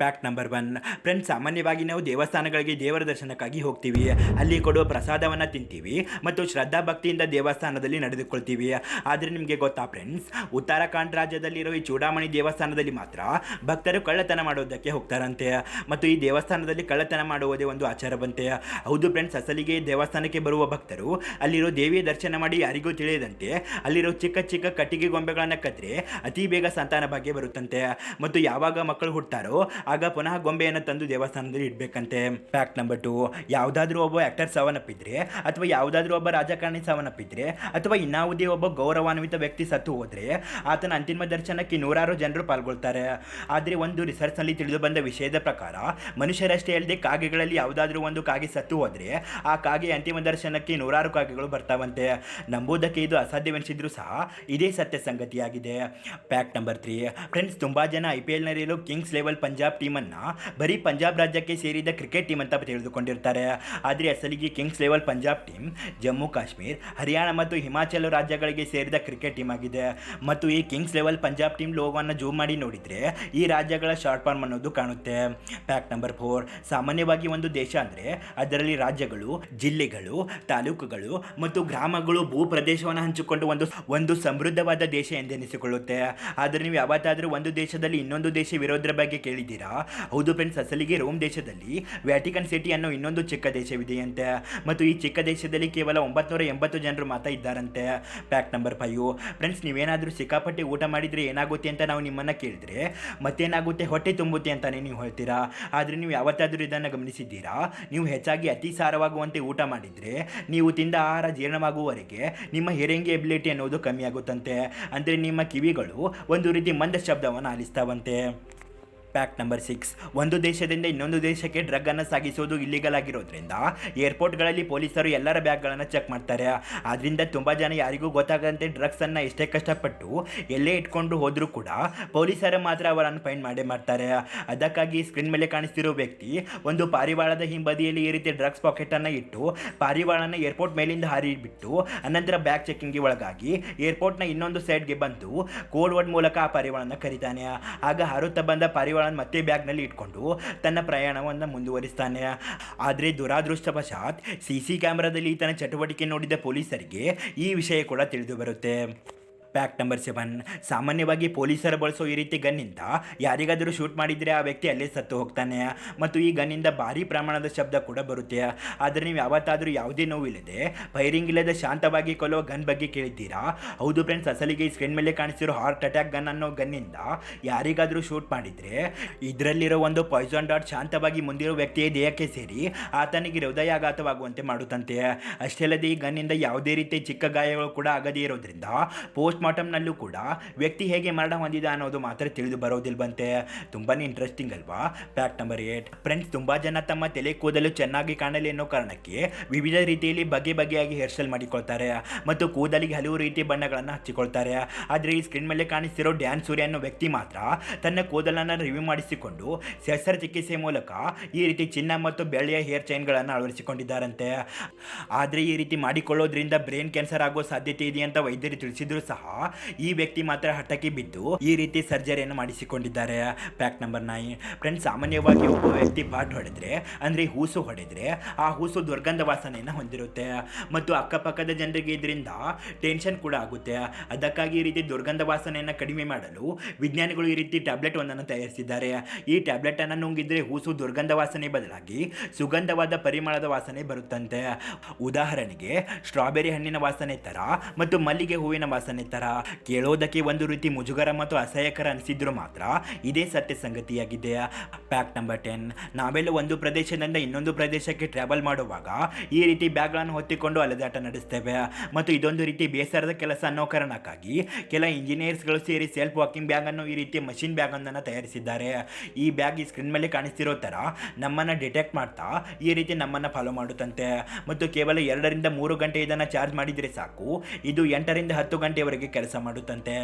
Fact number one friends ಸಾಮಾನ್ಯವಾಗಿ ನಾವು ದೇವಸ್ಥಾನಗಳಿಗೆ ದೇವರ ದರ್ಶನಕ್ಕಾಗಿ ಹೋಗ್ತೀವಿ. ಅಲ್ಲಿ ಕೊಡುವ ಪ್ರಸಾದವನ್ನು ತಿಂತೀವಿ ಮತ್ತು ಶ್ರದ್ಧಾ ಭಕ್ತಿಯಿಂದ ದೇವಸ್ಥಾನದಲ್ಲಿ ನಡೆದುಕೊಳ್ತೀವಿ. ಆದರೆ ನಿಮಗೆ ಗೊತ್ತಾ ಫ್ರೆಂಡ್ಸ್ ಉತ್ತರಾಖಂಡ್ ರಾಜ್ಯದಲ್ಲಿರೋ ಈ ಚೂಡಾಮಣಿ ದೇವಸ್ಥಾನದಲ್ಲಿ ಮಾತ್ರ ಭಕ್ತರು ಕಳ್ಳತನ ಮಾಡೋದಕ್ಕೆ ಹೋಗ್ತಾರಂತೆ. ಮತ್ತು ಈ ದೇವಸ್ಥಾನದಲ್ಲಿ ಕಳ್ಳತನ ಮಾಡುವುದೇ ಒಂದು ಆಚಾರ ಬಂತೆ ಹೌದು ಫ್ರೆಂಡ್ಸ್ ಅಸಲಿಗೆ ದೇವಸ್ಥಾನಕ್ಕೆ ಬರುವ ಭಕ್ತರು ಅಲ್ಲಿರೋ ದೇವಿಯ ದರ್ಶನ ಮಾಡಿ ಯಾರಿಗೂ ತಿಳಿಯದಂತೆ ಅಲ್ಲಿರೋ ಚಿಕ್ಕ ಚಿಕ್ಕ ಕಟ್ಟಿಗೆ ಗೊಂಬೆಗಳನ್ನು ಕತ್ತರೆ ಅತಿ ಬೇಗ ಸಂತಾನ ಭಾಗ್ಯ ಬರುತ್ತಂತೆ. ಮತ್ತು ಯಾವಾಗ ಮಕ್ಕಳು ಹುಡ್ತಾರೋ ಆಗ ಪುನಃ ಗೊಂಬೆಯನ್ನು ತಂದು ದೇವಸ್ಥಾನದಲ್ಲಿ ಇಡಬೇಕಂತೆ. ಫ್ಯಾಕ್ಟ್ ನಂಬರ್ ಟು ಯಾವುದಾದ್ರೂ ಒಬ್ಬ ಆ್ಯಕ್ಟರ್ ಸಾವನ್ನಪ್ಪಿದ್ರೆ, ಅಥವಾ ಯಾವುದಾದ್ರೂ ಒಬ್ಬ ರಾಜಕಾರಣಿ ಸಾವನ್ನಪ್ಪಿದ್ರೆ, ಅಥವಾ ಇನ್ನಾವುದೇ ಒಬ್ಬ ಗೌರವಾನ್ವಿತ ವ್ಯಕ್ತಿ ಸತ್ತು ಹೋದರೆ, ಆತನ ಅಂತಿಮ ದರ್ಶನಕ್ಕೆ ನೂರಾರು ಜನರು ಪಾಲ್ಗೊಳ್ತಾರೆ. ಆದರೆ ಒಂದು ರಿಸರ್ಚ್ನಲ್ಲಿ ತಿಳಿದು ಬಂದ ವಿಷಯದ ಪ್ರಕಾರ, ಮನುಷ್ಯರಷ್ಟೇ ಅಲ್ಲದೆ ಕಾಗೆಗಳಲ್ಲಿ ಯಾವುದಾದ್ರೂ ಒಂದು ಕಾಗೆ ಸತ್ತು ಹೋದರೆ, ಆ ಕಾಗೆ ಅಂತಿಮ ದರ್ಶನಕ್ಕೆ ನೂರಾರು ಕಾಗೆಗಳು ಬರ್ತಾವಂತೆ. ನಂಬುವುದಕ್ಕೆ ಇದು ಅಸಾಧ್ಯವೆನಿಸಿದ್ರು ಸಹ ಇದೇ ಸತ್ಯ ಸಂಗತಿಯಾಗಿದೆ. ಫ್ಯಾಕ್ಟ್ ನಂಬರ್ ತ್ರೀ ಫ್ರೆಂಡ್ಸ್ ತುಂಬ ಜನ ಐ ಪಿ ಎಲ್ನಲ್ಲಿರೋ ಕಿಂಗ್ಸ್ ಲೆವೆಲ್ ಪಂಜಾಬ್ ಟೀಮನ್ನು ಬರೀ ಪಂಜಾಬ್ ರಾಜ್ಯಕ್ಕೆ ಸೇರಿದ ಕ್ರಿಕೆಟ್ ಟೀಮ್ ಅಂತ ತಿಳಿದುಕೊಂಡಿರ್ತಾರೆ. ಆದರೆ ಅಸಲಿಗೆ Kings Eleven Punjab team Jammu, Kashmir, Haryana ಮತ್ತು ಹಿಮಾಚಲ ರಾಜ್ಯಗಳಿಗೆ ಸೇರಿದ ಕ್ರಿಕೆಟ್ ಟೀಮ್ ಆಗಿದೆ. ಮತ್ತು ಈ ಕಿಂಗ್ಸ್ ಲೆವೆಲ್ ಪಂಜಾಬ್ ಟೀಮ್ ಲೋಗೋವನ್ನು ಜೂಮ್ ಮಾಡಿ ನೋಡಿದರೆ ಈ ರಾಜ್ಯಗಳ ಶಾರ್ಟ್ ಫಾರ್ಮ್ ಅನ್ನೋದು ಕಾಣುತ್ತೆ. ಫ್ಯಾಕ್ಟ್ ನಂಬರ್ ಫೋರ್ ಸಾಮಾನ್ಯವಾಗಿ ಒಂದು ದೇಶ ಅಂದರೆ ಅದರಲ್ಲಿ ರಾಜ್ಯಗಳು, ಜಿಲ್ಲೆಗಳು, ತಾಲೂಕುಗಳು ಮತ್ತು ಗ್ರಾಮಗಳು ಭೂ ಪ್ರದೇಶವನ್ನು ಹಂಚಿಕೊಂಡು ಒಂದು ಒಂದು ಸಮೃದ್ಧವಾದ ದೇಶ ಎಂದೆನಿಸಿಕೊಳ್ಳುತ್ತೆ. ಆದರೆ ನೀವು ಯಾವತ್ತಾದರೂ ಒಂದು ದೇಶದಲ್ಲಿ ಇನ್ನೊಂದು ದೇಶ ವಿರೋಧರ ಬಗ್ಗೆ ಕೇಳಿದ್ದೀರಾ? ಹೌದು ಫ್ರೆಂಡ್ಸ್ ಅಸಲಿಗೆ ರೋಮ್ ದೇಶದಲ್ಲಿ ವ್ಯಾಟಿಕನ್ ಸಿಟಿ ಅನ್ನೋ ಇನ್ನೊಂದು ಚಿಕ್ಕ ದೇಶವಿದೆಯಂತೆ. ಮತ್ತು ಈ ಚಿಕ್ಕ ದೇಶದಲ್ಲಿ ಕೇವಲ ಒಂಬತ್ತು ಎಂಬತ್ತು ಜನರು ಮಾತ್ರ ಇದ್ದಾರಂತೆ. ಪ್ಯಾಕ್ ನಂಬರ್ ಫೈವ್ ಫ್ರೆಂಡ್ಸ್ ನೀವೇನಾದರೂ ಸಿಕ್ಕಾಪಟ್ಟೆ ಊಟ ಮಾಡಿದರೆ ಏನಾಗುತ್ತೆ ಅಂತ ನಾವು ನಿಮ್ಮನ್ನು ಕೇಳಿದ್ರೆ ಮತ್ತೇನಾಗುತ್ತೆ? ಹೊಟ್ಟೆ ತುಂಬುತ್ತೆ ಅಂತಲೇ ನೀವು ಹೇಳ್ತೀರಾ? ಆದರೆ ನೀವು ಯಾವತ್ತಾದರೂ ಇದನ್ನು ಗಮನಿಸಿದ್ದೀರಾ? ನೀವು ಹೆಚ್ಚಾಗಿ ಅತಿ ಸಾರವಾಗುವಂತೆ ಊಟ ಮಾಡಿದರೆ ನೀವು ತಿಂದ ಆಹಾರ ಜೀರ್ಣವಾಗುವವರೆಗೆ ನಿಮ್ಮ ಹೆರಂಗಿ ಎಬಿಲಿಟಿ ಅನ್ನೋದು ಕಮ್ಮಿ ಆಗುತ್ತಂತೆ. ಅಂದರೆ ನಿಮ್ಮ ಕಿವಿಗಳು ಒಂದು ರೀತಿ ಮಂದ ಶಬ್ದವನ್ನು ಆಲಿಸ್ತಾವಂತೆ. ಫ್ಯಾಕ್ಟ್ ನಂಬರ್ ಸಿಕ್ಸ್ ಒಂದು ದೇಶದಿಂದ ಇನ್ನೊಂದು ದೇಶಕ್ಕೆ ಡ್ರಗ್ ಅನ್ನು ಸಾಗಿಸೋದು ಇಲ್ಲಿಗಲ್ ಆಗಿರೋದ್ರಿಂದ ಏರ್ಪೋರ್ಟ್ಗಳಲ್ಲಿ ಪೊಲೀಸರು ಎಲ್ಲರ ಬ್ಯಾಗ್ಗಳನ್ನು ಚೆಕ್ ಮಾಡ್ತಾರೆ. ಆದ್ರಿಂದ ತುಂಬ ಜನ ಯಾರಿಗೂ ಗೊತ್ತಾಗದಂತೆ ಡ್ರಗ್ಸನ್ನು ಎಷ್ಟೇ ಕಷ್ಟಪಟ್ಟು ಎಲ್ಲೇ ಇಟ್ಕೊಂಡು ಹೋದರೂ ಕೂಡ ಪೊಲೀಸರು ಮಾತ್ರ ಅವರನ್ನು ಫೈನ್ ಮಾಡೇ ಮಾಡ್ತಾರೆ. ಅದಕ್ಕಾಗಿ ಸ್ಕ್ರೀನ್ ಮೇಲೆ ಕಾಣಿಸ್ತಿರೋ ವ್ಯಕ್ತಿ ಒಂದು ಪಾರಿವಾಳದ ಹಿಂಬದಿಯಲ್ಲಿ ಈ ರೀತಿ ಡ್ರಗ್ಸ್ ಪಾಕೆಟನ್ನು ಇಟ್ಟು ಪಾರಿವಾಳನ ಏರ್ಪೋರ್ಟ್ ಮೇಲಿಂದ ಹಾರಿಬಿಟ್ಟು ಅನಂತರ ಬ್ಯಾಗ್ ಚೆಕಿಂಗ್ಗೆ ಒಳಗಾಗಿ ಏರ್ಪೋರ್ಟ್ನ ಇನ್ನೊಂದು ಸೈಡ್ಗೆ ಬಂದು ಕೋಡ್ ವರ್ಡ್ ಮೂಲಕ ಆ ಪಾರಿವಾಳನ ಕರೀತಾನೆ. ಆಗ ಹಾರುತ್ತಾ ಬಂದ ಪಾರಿವಾಳ ಮತ್ತೆ ಬ್ಯಾಗ್ನಲ್ಲಿ ಇಟ್ಕೊಂಡು ತನ್ನ ಪ್ರಯಾಣವನ್ನು ಮುಂದುವರಿಸ್ತಾನೆ. ಆದರೆ ದುರಾದೃಷ್ಟವಶಾತ್ ಸಿ ಸಿ ಕ್ಯಾಮ್ರಾದಲ್ಲಿ ಈತನ ಚಟುವಟಿಕೆ ನೋಡಿದ ಪೊಲೀಸರಿಗೆ ಈ ವಿಷಯ ಕೂಡ ತಿಳಿದು ಬರುತ್ತೆ. ಫ್ಯಾಕ್ಟ್ ನಂಬರ್ ಸೆವೆನ್ ಸಾಮಾನ್ಯವಾಗಿ ಪೊಲೀಸರು ಬಳಸೋ ಈ ರೀತಿ ಗನ್ನಿಂದ ಯಾರಿಗಾದರೂ ಶೂಟ್ ಮಾಡಿದರೆ ಆ ವ್ಯಕ್ತಿ ಅಲ್ಲೇ ಸತ್ತು ಹೋಗ್ತಾನೆ. ಮತ್ತು ಈ ಗನ್ನಿಂದ ಭಾರಿ ಪ್ರಮಾಣದ ಶಬ್ದ ಕೂಡ ಬರುತ್ತೆ. ಆದರೆ ನೀವು ಯಾವತ್ತಾದರೂ ಯಾವುದೇ ನೋವಿಲ್ಲದೆ ಫೈರಿಂಗ್ ಇಲ್ಲದೆ ಶಾಂತವಾಗಿ ಕೊಲ್ಲುವ ಗನ್ ಬಗ್ಗೆ ಕೇಳಿದ್ದೀರಾ? ಹೌದು ಫ್ರೆಂಡ್ಸ್ ಅಸಲಿಗೆ ಈ ಸ್ಕ್ರೀನ್ ಮೇಲೆ ಕಾಣಿಸಿರೋ ಹಾರ್ಟ್ ಅಟ್ಯಾಕ್ ಗನ್ ಅನ್ನೋ ಗನ್ನಿಂದ ಯಾರಿಗಾದರೂ ಶೂಟ್ ಮಾಡಿದರೆ, ಇದರಲ್ಲಿರೋ ಒಂದು ಪಾಯ್ಸನ್ ಡಾಟ್ ಶಾಂತವಾಗಿ ಮುಂದಿರೋ ವ್ಯಕ್ತಿಯ ದೇಹಕ್ಕೆ ಸೇರಿ ಆತನಿಗೆ ಹೃದಯಾಘಾತವಾಗುವಂತೆ ಮಾಡುತ್ತಂತೆ. ಅಷ್ಟೇ ಅಲ್ಲದೆ ಈ ಗನ್ನಿಂದ ಯಾವುದೇ ರೀತಿ ಚಿಕ್ಕ ಗಾಯಗಳು ಕೂಡ ಆಗದೇ ಇರೋದ್ರಿಂದ ಪೋಸ್ಟ್ ಮಾರ್ಟಮ್ನಲ್ಲೂ ಕೂಡ ವ್ಯಕ್ತಿ ಹೇಗೆ ಮರಣ ಹೊಂದಿದ ಅನ್ನೋದು ಮಾತ್ರ ತಿಳಿದು ಬರೋದಿಲ್ವಂತೆ. ತುಂಬಾ ಇಂಟ್ರೆಸ್ಟಿಂಗ್ ಅಲ್ವಾ? ಫ್ಯಾಕ್ಟ್ ನಂಬರ್ ಏಟ್ ಫ್ರೆಂಡ್ಸ್ ತುಂಬ ಜನ ತಮ್ಮ ತಲೆ ಕೂದಲು ಚೆನ್ನಾಗಿ ಕಾಣಲಿ ಅನ್ನೋ ಕಾರಣಕ್ಕೆ ವಿವಿಧ ರೀತಿಯಲ್ಲಿ ಬಗೆ ಬಗೆಯಾಗಿ ಹೇರ್ ಸ್ಟೈಲ್ ಮಾಡಿಕೊಳ್ತಾರೆ ಮತ್ತು ಕೂದಲಿಗೆ ಹಲವು ರೀತಿಯ ಬಣ್ಣಗಳನ್ನು ಹಚ್ಚಿಕೊಳ್ತಾರೆ. ಆದರೆ ಈ ಸ್ಕ್ರೀನ್ ಮೇಲೆ ಕಾಣಿಸ್ತಿರೋ ಡ್ಯಾನ್ ಸೂರ್ಯ ಅನ್ನೋ ವ್ಯಕ್ತಿ ಮಾತ್ರ ತನ್ನ ಕೂದಲನ್ನು ರಿವ್ಯೂ ಮಾಡಿಸಿಕೊಂಡು ಶಸ್ತ್ರಚಿಕಿತ್ಸೆ ಮೂಲಕ ಈ ರೀತಿ ಚಿನ್ನ ಮತ್ತು ಬೆಳ್ಳಿಯ ಹೇರ್ ಚೈನ್ಗಳನ್ನು ಅಳವಡಿಸಿಕೊಂಡಿದ್ದಾರಂತೆ. ಆದರೆ ಈ ರೀತಿ ಮಾಡಿಕೊಳ್ಳೋದ್ರಿಂದ ಬ್ರೈನ್ ಕ್ಯಾನ್ಸರ್ ಆಗೋ ಸಾಧ್ಯತೆ ಇದೆ ಅಂತ ವೈದ್ಯರು ತಿಳಿಸಿದ್ರು ಸಹ ಈ ವ್ಯಕ್ತಿ ಮಾತ್ರ ಹಠಕ್ಕೆ ಬಿದ್ದು ಈ ರೀತಿ ಸರ್ಜರಿಯನ್ನು ಮಾಡಿಸಿಕೊಂಡಿದ್ದಾರೆ. ಪ್ಯಾಕ್ ನಂಬರ್ ನೈನ್ ಫ್ರೆಂಡ್ಸ್ ಸಾಮಾನ್ಯವಾಗಿ ಒಬ್ಬ ವ್ಯಕ್ತಿ ಬಾಟ್ ಹೊಡೆದ್ರೆ, ಅಂದರೆ ಹೂಸು ಹೊಡೆದ್ರೆ, ಆ ಹೂಸು ದುರ್ಗಂಧ ವಾಸನೆಯನ್ನು ಹೊಂದಿರುತ್ತೆ. ಮತ್ತು ಅಕ್ಕಪಕ್ಕದ ಜನರಿಗೆ ಇದರಿಂದ ಟೆನ್ಷನ್ ಕೂಡ ಆಗುತ್ತೆ. ಅದಕ್ಕಾಗಿ ಈ ರೀತಿ ದುರ್ಗಂಧ ವಾಸನೆಯನ್ನು ಕಡಿಮೆ ಮಾಡಲು ವಿಜ್ಞಾನಿಗಳು ಈ ರೀತಿ ಟ್ಯಾಬ್ಲೆಟ್ ಒಂದನ್ನು ತಯಾರಿಸಿದ್ದಾರೆ. ಈ ಟ್ಯಾಬ್ಲೆಟ್ ಅನ್ನು ನುಂಗಿದ್ರೆ ಹೂಸು ದುರ್ಗಂಧ ವಾಸನೆ ಬದಲಾಗಿ ಸುಗಂಧವಾದ ಪರಿಮಳದ ವಾಸನೆ ಬರುತ್ತಂತೆ. ಉದಾಹರಣೆಗೆ ಸ್ಟ್ರಾಬೆರಿ ಹಣ್ಣಿನ ವಾಸನೆ ತರ ಮತ್ತು ಮಲ್ಲಿಗೆ ಹೂವಿನ ವಾಸನೆ ತರ ಕೇಳೋದಕ್ಕೆ ಒಂದು ರೀತಿ ಮುಜುಗರ ಮತ್ತು ಅಸಹ್ಯಕರ ಅನಿಸಿದ್ರು ಮಾತ್ರ ಇದೇ ಸತ್ಯ ಸಂಗತಿಯಾಗಿದೆ. ಪ್ಯಾಕ್ ನಂಬರ್ ಟೆನ್ ನಾವೆಲ್ಲ ಒಂದು ಪ್ರದೇಶದಿಂದ ಇನ್ನೊಂದು ಪ್ರದೇಶಕ್ಕೆ ಟ್ರಾವೆಲ್ ಮಾಡುವಾಗ ಈ ರೀತಿ ಬ್ಯಾಗ್ಗಳನ್ನು ಹೊತ್ತಿಕೊಂಡು ಅಲೆದಾಟ ನಡೆಸ್ತೇವೆ. ಮತ್ತು ಇದೊಂದು ರೀತಿ ಬೇಸರದ ಕೆಲಸ ಅನ್ನೋ ಕಾರಣಕ್ಕಾಗಿ ಕೆಲ ಇಂಜಿನಿಯರ್ಸ್ಗಳು ಸೇರಿ ಸೆಲ್ಫ್ ವಾಕಿಂಗ್ ಬ್ಯಾಗ್ ಅನ್ನು ಈ ರೀತಿ ಮಷಿನ್ ಬ್ಯಾಗ್ ಒಂದನ್ನು ತಯಾರಿಸಿದ್ದಾರೆ. ಈ ಬ್ಯಾಗ್ ಈ ಸ್ಕ್ರೀನ್ ಮೇಲೆ ಕಾಣಿಸ್ತಿರೋ ಥರ ನಮ್ಮನ್ನು ಡಿಟೆಕ್ಟ್ ಮಾಡ್ತಾ ಈ ರೀತಿ ನಮ್ಮನ್ನು ಫಾಲೋ ಮಾಡುತ್ತಂತೆ. ಮತ್ತು ಕೇವಲ ಎರಡರಿಂದ ಮೂರು ಗಂಟೆ ಇದನ್ನು ಚಾರ್ಜ್ ಮಾಡಿದರೆ ಸಾಕು. ಇದು ಎಂಟರಿಂದ ಹತ್ತು ಗಂಟೆಯವರೆಗೆ ಕೆಲಸ ಮಾಡುತ್ತಂತೆ.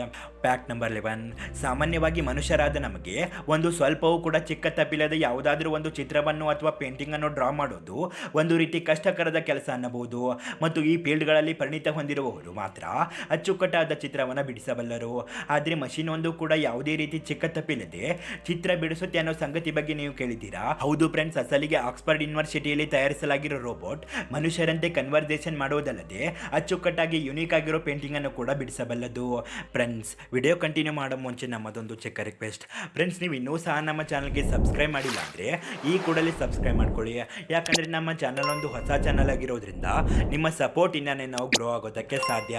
ಪ್ಯಾಕ್ ನಂಬರ್ ಲೆವೆನ್ ಸಾಮಾನ್ಯವಾಗಿ ಮನುಷ್ಯರಾದ ನಮಗೆ ಒಂದು ಸ್ವಲ್ಪವೂ ಕೂಡ ಚಿಕ್ಕ ತಪ್ಪಿಲ್ಲದೆ ಯಾವುದಾದ್ರೂ ಒಂದು ಚಿತ್ರವನ್ನು ಅಥವಾ ಪೇಂಟಿಂಗ್ ಅನ್ನು ಡ್ರಾ ಮಾಡೋದು ಒಂದು ರೀತಿ ಕಷ್ಟಕರದ ಕೆಲಸ ಅನ್ನಬಹುದು. ಮತ್ತು ಈ ಫೀಲ್ಡ್ಗಳಲ್ಲಿ ಪರಿಣಿತ ಹೊಂದಿರುವವರು ಮಾತ್ರ ಅಚ್ಚುಕಟ್ಟಾದ ಚಿತ್ರವನ್ನು ಬಿಡಿಸಬಲ್ಲರು. ಆದರೆ ಮಷಿನ್ ಒಂದು ಕೂಡ ಯಾವುದೇ ರೀತಿ ಚಿಕ್ಕ ತಪ್ಪಿಲ್ಲದೆ ಚಿತ್ರ ಬಿಡಿಸುತ್ತೆ ಅನ್ನೋ ಸಂಗತಿ ಬಗ್ಗೆ ನೀವು ಕೇಳಿದ್ದೀರಾ? ಹೌದು ಫ್ರೆಂಡ್ಸ್ ಅಸಲಿಗೆ ಆಕ್ಸ್ಫರ್ಡ್ ಯೂನಿವರ್ಸಿಟಿಯಲ್ಲಿ ತಯಾರಿಸಲಾಗಿರೋ ರೋಬೋಟ್ ಮನುಷ್ಯರಂತೆ ಕನ್ವರ್ಸೇಷನ್ ಮಾಡುವುದಲ್ಲದೆ ಅಚ್ಚುಕಟ್ಟಾಗಿ ಯುನೀಕ್ ಆಗಿರೋ ಪೇಂಟಿಂಗ್ ಅನ್ನು ಕೂಡ ಬಿಡಿಸಬಲ್ಲದು ಫ್ರೆಂಡ್ಸ್ ವಿಡಿಯೋ ಕಂಟಿನ್ಯೂ ಮಾಡೋ ಮುಂಚೆ ನಮ್ಮದೊಂದು ಚೆಕ್ ರಿಕ್ವೆಸ್ಟ್ ಫ್ರೆಂಡ್ಸ್ ನೀವು ಇನ್ನೂ ಸಹ ನಮ್ಮ ಚಾನಲ್ಗೆ ಸಬ್ಸ್ಕ್ರೈಬ್ ಮಾಡಿಲ್ಲ ಅಂದರೆ ಈ ಕೂಡಲೇ ಸಬ್ಸ್ಕ್ರೈಬ್ ಮಾಡ್ಕೊಳ್ಳಿ. ಯಾಕಂದರೆ ನಮ್ಮ ಚಾನಲ್ ಒಂದು ಹೊಸ ಚಾನಲ್ ಆಗಿರೋದ್ರಿಂದ ನಿಮ್ಮ ಸಪೋರ್ಟ್ ಇನ್ನೇ ನಾವು ಗ್ರೋ ಆಗೋದಕ್ಕೆ ಸಾಧ್ಯ.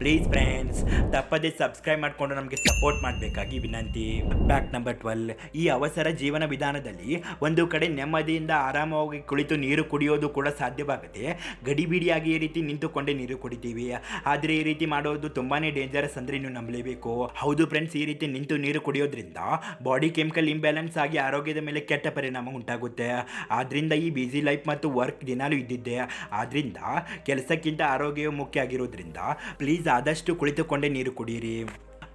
ಪ್ಲೀಸ್ ಫ್ರೆಂಡ್ಸ್ ತಪ್ಪದೇ ಸಬ್ಸ್ಕ್ರೈಬ್ ಮಾಡಿಕೊಂಡು ನಮಗೆ ಸಪೋರ್ಟ್ ಮಾಡಬೇಕಾಗಿ ವಿನಂತಿ. ಪ್ಯಾಕ್ ನಂಬರ್ ಟ್ವೆಲ್ ಈ ಅವಸರ ಜೀವನ ವಿಧಾನದಲ್ಲಿ ಒಂದು ಕಡೆ ನೆಮ್ಮದಿಯಿಂದ ಆರಾಮವಾಗಿ ಕುಳಿತು ನೀರು ಕುಡಿಯೋದು ಕೂಡ ಸಾಧ್ಯವಾಗುತ್ತೆ ಗಡಿಬಿಡಿಯಾಗಿ ಈ ರೀತಿ ನಿಂತುಕೊಂಡೇ ನೀರು ಕುಡಿತೀವಿ. ಆದರೆ ಈ ರೀತಿ ಮಾಡೋದು ತುಂಬಾನೇ ಡೇಂಜರಸ್ ಅಂದ್ರೆ ನೀವು ನಂಬಲೇಬೇಕು. ಹೌದು ಫ್ರೆಂಡ್ಸ್ ಈ ರೀತಿ ನಿಂತು ನೀರು ಕುಡಿಯೋದ್ರಿಂದ ಬಾಡಿ ಕೆಮಿಕಲ್ ಇಂಬ್ಯಾಲೆನ್ಸ್ ಆಗಿ ಆರೋಗ್ಯದ ಮೇಲೆ ಕೆಟ್ಟ ಪರಿಣಾಮ ಉಂಟಾಗುತ್ತೆ. ಆದ್ರಿಂದ ಈ ಬ್ಯುಸಿ ಲೈಫ್ ಮತ್ತು ವರ್ಕ್ ದಿನಾಲೂ ಇದ್ದಿದ್ದೆ. ಆದ್ರಿಂದ ಕೆಲಸಕ್ಕಿಂತ ಆರೋಗ್ಯವು ಮುಖ್ಯ ಆಗಿರೋದ್ರಿಂದ ಪ್ಲೀಸ್ ಆದಷ್ಟು ಕುಳಿತುಕೊಂಡೇ ನೀರು ಕುಡಿಯಿರಿ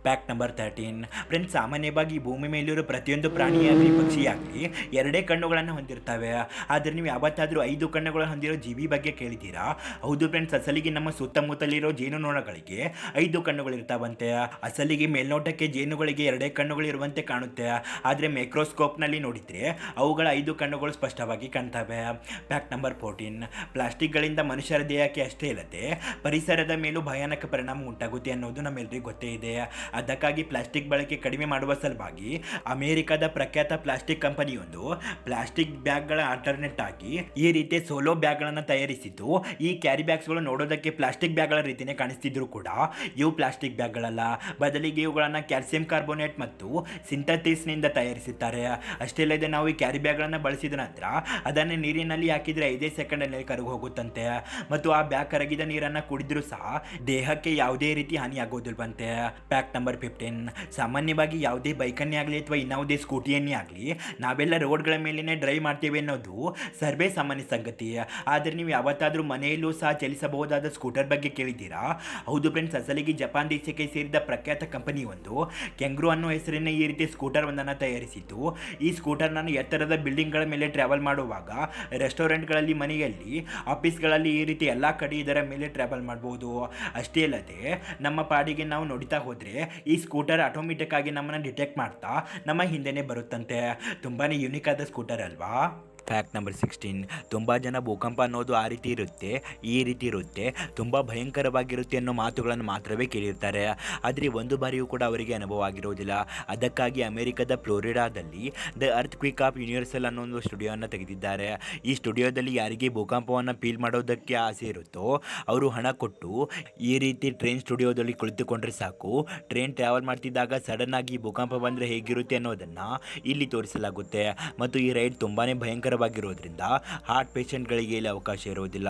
ಪ್ಯಾಕ್ ನಂಬರ್ ತರ್ಟೀನ್ ಫ್ರೆಂಡ್ಸ್ ಸಾಮಾನ್ಯವಾಗಿ ಭೂಮಿ ಮೇಲಿರೋ ಪ್ರತಿಯೊಂದು ಪ್ರಾಣಿಯಾಗಲಿ ಪಕ್ಷಿಯಾಗಲಿ ಎರಡೇ ಕಣ್ಣುಗಳನ್ನು ಹೊಂದಿರ್ತವೆ. ಆದರೆ ನೀವು ಯಾವತ್ತಾದರೂ ಐದು ಕಣ್ಣುಗಳನ್ನು ಹೊಂದಿರೋ ಜೀವಿ ಬಗ್ಗೆ ಕೇಳಿದ್ದೀರಾ? ಹೌದು ಫ್ರೆಂಡ್ಸ್ ಅಸಲಿಗೆ ನಮ್ಮ ಸುತ್ತಮುತ್ತಲಿರೋ ಜೇನುನೊಣಗಳಿಗೆ ಐದು ಕಣ್ಣುಗಳಿರ್ತಾವಂತೆ. ಅಸಲಿಗೆ ಮೇಲ್ನೋಟಕ್ಕೆ ಜೇನುಗಳಿಗೆ ಎರಡೇ ಕಣ್ಣುಗಳು ಇರುವಂತೆ ಕಾಣುತ್ತೆ. ಆದರೆ ಮೈಕ್ರೋಸ್ಕೋಪ್ನಲ್ಲಿ ನೋಡಿದರೆ ಅವುಗಳ ಐದು ಕಣ್ಣುಗಳು ಸ್ಪಷ್ಟವಾಗಿ ಕಾಣ್ತವೆ. ಪ್ಯಾಕ್ ನಂಬರ್ ಫೋರ್ಟೀನ್ ಪ್ಲಾಸ್ಟಿಕ್ಗಳಿಂದ ಮನುಷ್ಯರ ದೇಹಕ್ಕೆ ಅಷ್ಟೇ ಇಲ್ಲದೆ ಪರಿಸರದ ಮೇಲೂ ಭಯಾನಕ ಪರಿಣಾಮ ಉಂಟಾಗುತ್ತೆ ಅನ್ನೋದು ನಮ್ಮೆಲ್ಲರಿಗೂ ಗೊತ್ತೇ ಇದೆ. ಅದಕ್ಕಾಗಿ ಪ್ಲಾಸ್ಟಿಕ್ ಬಳಕೆ ಕಡಿಮೆ ಮಾಡುವ ಸಲುವಾಗಿ ಅಮೆರಿಕದ ಪ್ರಖ್ಯಾತ ಪ್ಲಾಸ್ಟಿಕ್ ಕಂಪನಿಯೊಂದು ಪ್ಲಾಸ್ಟಿಕ್ ಬ್ಯಾಗ್ಗಳ ಆಲ್ಟರ್ನೇಟ್ ಆಗಿ ಈ ರೀತಿ ಸೋಲೋ ಬ್ಯಾಗ್ಗಳನ್ನು ತಯಾರಿಸಿದ್ದು, ಈ ಕ್ಯಾರಿ ಬ್ಯಾಗ್ಸ್ಗಳು ನೋಡೋದಕ್ಕೆ ಪ್ಲಾಸ್ಟಿಕ್ ಬ್ಯಾಗ್ಗಳ ರೀತಿಯೇ ಕಾಣಿಸ್ತಿದ್ರು ಕೂಡ. ಇವು ಪ್ಲಾಸ್ಟಿಕ್ ಬ್ಯಾಗ್ಗಳಲ್ಲ. ಬದಲಿಗೆ ಇವುಗಳನ್ನು ಕ್ಯಾಲ್ಸಿಯಂ ಕಾರ್ಬೋನೇಟ್ ಮತ್ತು ಸಿಂಥಟಿಸ್ನಿಂದ ತಯಾರಿಸುತ್ತಾರೆ. ಅಷ್ಟೇ ಅಲ್ಲದೆ ನಾವು ಈ ಕ್ಯಾರಿ ಬ್ಯಾಗ್ಗಳನ್ನು ಬಳಸಿದ ನಂತರ ಅದನ್ನು ನೀರಿನಲ್ಲಿ ಹಾಕಿದರೆ ಐದೇ ಸೆಕೆಂಡಲ್ಲಿ ಕರಗಿ ಹೋಗುತ್ತಂತೆ. ಮತ್ತು ಆ ಬ್ಯಾಗ್ ಕರಗಿದ ನೀರನ್ನು ಕುಡಿದ್ರೂ ಸಹ ದೇಹಕ್ಕೆ ಯಾವುದೇ ರೀತಿ ಹಾನಿಯಾಗೋದಿಲ್ವಂತೆ. ಪ್ಯಾಕ್ ನಂಬರ್ ಫಿಫ್ಟೀನ್ ಸಾಮಾನ್ಯವಾಗಿ ಯಾವುದೇ ಬೈಕನ್ನೇ ಆಗಲಿ ಅಥವಾ ಇನ್ನಾವುದೇ ಸ್ಕೂಟಿಯನ್ನೇ ಆಗಲಿ ನಾವೆಲ್ಲ ರೋಡ್ಗಳ ಮೇಲೇ ಡ್ರೈವ್ ಮಾಡ್ತೀವಿ ಅನ್ನೋದು ಸರ್ವೇ ಸಾಮಾನ್ಯ ಸಂಗತಿ. ಆದರೆ ನೀವು ಯಾವತ್ತಾದರೂ ಮನೆಯಲ್ಲೂ ಸಹ ಚಲಿಸಬಹುದಾದ ಸ್ಕೂಟರ್ ಬಗ್ಗೆ ಕೇಳಿದ್ದೀರಾ? ಹೌದು ಫ್ರೆಂಡ್ಸ್ ಅಸಲಿಗೆ ಜಪಾನ್ ದೇಶಕ್ಕೆ ಸೇರಿದ ಪ್ರಖ್ಯಾತ ಕಂಪನಿ ಒಂದು ಕೆಂಗ್ರು ಅನ್ನೋ ಹೆಸರಿನ ಈ ರೀತಿ ಸ್ಕೂಟರ್ ಒಂದನ್ನು ತಯಾರಿಸಿದ್ದು. ಈ ಸ್ಕೂಟರ್ ನಾನು ಎತ್ತರದ ಬಿಲ್ಡಿಂಗ್ಗಳ ಮೇಲೆ ಟ್ರಾವೆಲ್ ಮಾಡುವಾಗ ರೆಸ್ಟೋರೆಂಟ್ಗಳಲ್ಲಿ ಮನೆಯಲ್ಲಿ ಆಫೀಸ್ಗಳಲ್ಲಿ ಈ ರೀತಿ ಎಲ್ಲ ಕಡೆ ಇದರ ಮೇಲೆ ಟ್ರಾವೆಲ್ ಮಾಡ್ಬೋದು. ಅಷ್ಟೇ ಅಲ್ಲದೆ ನಮ್ಮ ಪಾಡಿಗೆ ನಾವು ನೋಡಿತಾ ಹೋದರೆ ಈ ಸ್ಕೂಟರ್ ಆಟೋಮೆಟಿಕ್ ಆಗಿ ನಮ್ಮನ್ನ ಡಿಟೆಕ್ಟ್ ಮಾಡ್ತಾ ನಮ್ಮ ಹಿಂದೆನೇ ಬರುತ್ತಂತೆ. ತುಂಬಾ ಯುನಿಕ್ ಆದ ಸ್ಕೂಟರ್ ಅಲ್ವಾ? ಫ್ಯಾಕ್ಟ್ ನಂಬರ್ ಸಿಕ್ಸ್ಟೀನ್ ತುಂಬ ಜನ ಭೂಕಂಪ ಅನ್ನೋದು ಆ ರೀತಿ ಇರುತ್ತೆ, ಈ ರೀತಿ ಇರುತ್ತೆ, ತುಂಬ ಭಯಂಕರವಾಗಿರುತ್ತೆ ಅನ್ನೋ ಮಾತುಗಳನ್ನು ಮಾತ್ರವೇ ಕೇಳಿರ್ತಾರೆ. ಆದರೆ ಒಂದು ಬಾರಿಯೂ ಕೂಡ ಅವರಿಗೆ ಅನುಭವ ಆಗಿರೋದಿಲ್ಲ. ಅದಕ್ಕಾಗಿ ಅಮೆರಿಕದ ಫ್ಲೋರಿಡಾದಲ್ಲಿ the earthquake of universal ಅನ್ನೋ ಒಂದು ಸ್ಟುಡಿಯೋವನ್ನು ತೆಗೆದಿದ್ದಾರೆ. ಈ ಸ್ಟುಡಿಯೋದಲ್ಲಿ ಯಾರಿಗೆ ಭೂಕಂಪವನ್ನು ಫೀಲ್ ಮಾಡೋದಕ್ಕೆ ಆಸೆ ಇರುತ್ತೋ, ಅವರು ಹಣ ಕೊಟ್ಟು ಈ ರೀತಿ ಟ್ರೈನ್ ಸ್ಟುಡಿಯೋದಲ್ಲಿ ಕುಳಿತುಕೊಂಡ್ರೆ ಸಾಕು. ಟ್ರೈನ್ ಟ್ರಾವೆಲ್ ಮಾಡ್ತಿದ್ದಾಗ ಸಡನ್ ಆಗಿ ಭೂಕಂಪ ಬಂದರೆ ಹೇಗಿರುತ್ತೆ ಅನ್ನೋದನ್ನು ಇಲ್ಲಿ ತೋರಿಸಲಾಗುತ್ತೆ. ಮತ್ತು ಈ ರೈಡ್ ತುಂಬಾ ಭಯಂಕರವಾಗಿರೋದ್ರಿಂದ ಹಾರ್ಟ್ ಪೇಷಂಟ್ಗಳಿಗೆ ಇಲ್ಲಿ ಅವಕಾಶ ಇರೋದಿಲ್ಲ.